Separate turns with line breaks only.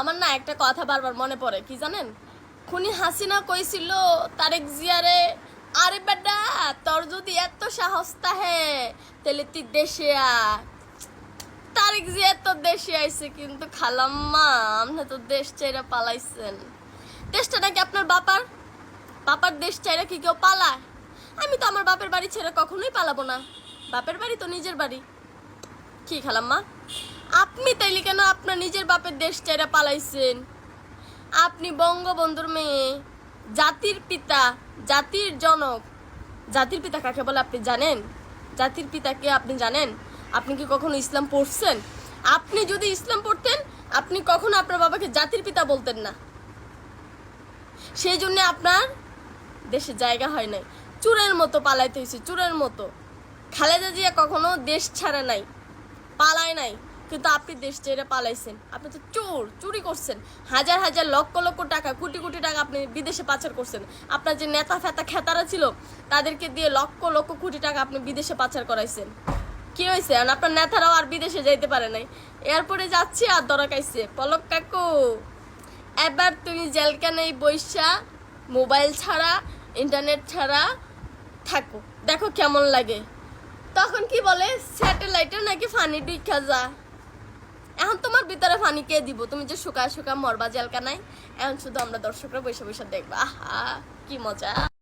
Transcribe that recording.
আমার না একটা কথা বারবার মনে পড়ে, কি জানেন? খুনি হাসিনা কইছিল, তারেক জিয়ারে, আরে বেটা, তোর যদি এত সাহস তাহে, তাহলে তুই দেশে আয়। তারেক জিয়া তো দেশে আইছে কিন্তু খালাম্মা আপনি তো দেশ চাইরা পালাইছেন। দেশটা নাকি আপনার বাপার? বাপার দেশ চাইরা কি কেউ পালায়? আমি তো আমার বাপের বাড়ি ছেড়ে কখনোই পালাবো না। বাপের বাড়ি তো নিজের বাড়ি। কি খালাম্মা? আপনি তাইলে কেন আপনার নিজের বাপের দেশ চাইরা পালাইছেন? আপনি বঙ্গবন্ধুর মেয়ে, জাতির পিতা, জাতির জনক। জাতির পিতা কাকে বলে আপনি জানেন? জাতির পিতাকে আপনি জানেন? আপনি কি কখনো ইসলাম পড়ছেন? আপনি যদি ইসলাম পড়তেন, আপনি কখনো আপনার বাবাকে জাতির পিতা বলতেন না। সেই জন্য আপনার দেশে জায়গা হয় নাই। চুরের মতো পালাইতে হয়েছে চুরের মতো। খালেদা জিয়া কখনো দেশ ছাড়া নাই, পালায় নাই। কিন্তু আপনি দেশ ছেড়ে পালাইছেন। আপনি তো চোর, চুরি করছেন। হাজার হাজার লক্ষ লক্ষ টাকা, কোটি কোটি টাকা আপনি বিদেশে পাচার করছেন। আপনার যে নেতা ফেতা খেতারা ছিল, তাদেরকে দিয়ে লক্ষ লক্ষ কোটি টাকা আপনি বিদেশে পাচার করাইছেন। কি হয়েছে আর আপনার নেতারাও আর বিদেশে যাইতে পারে নাই। এয়ারপোর্টে যাচ্ছি আর দরকাইছে পলক কাকু, এবার তুমি জেলখানায় বৈশা মোবাইল ছাড়া, ইন্টারনেট ছাড়া থাকো। দেখো কেমন লাগে। তখন কি বলে? স্যাটেলাইটে নাকি ফানি ডিখা যা এখন তোমার ভিতরে ফানি কে দিব? তুমি যে শুকা শুকা মরবা জেলকা নাই এখন শুধু আমরা দর্শকরা বসে বসে দেখবা। আহা, কি মজা।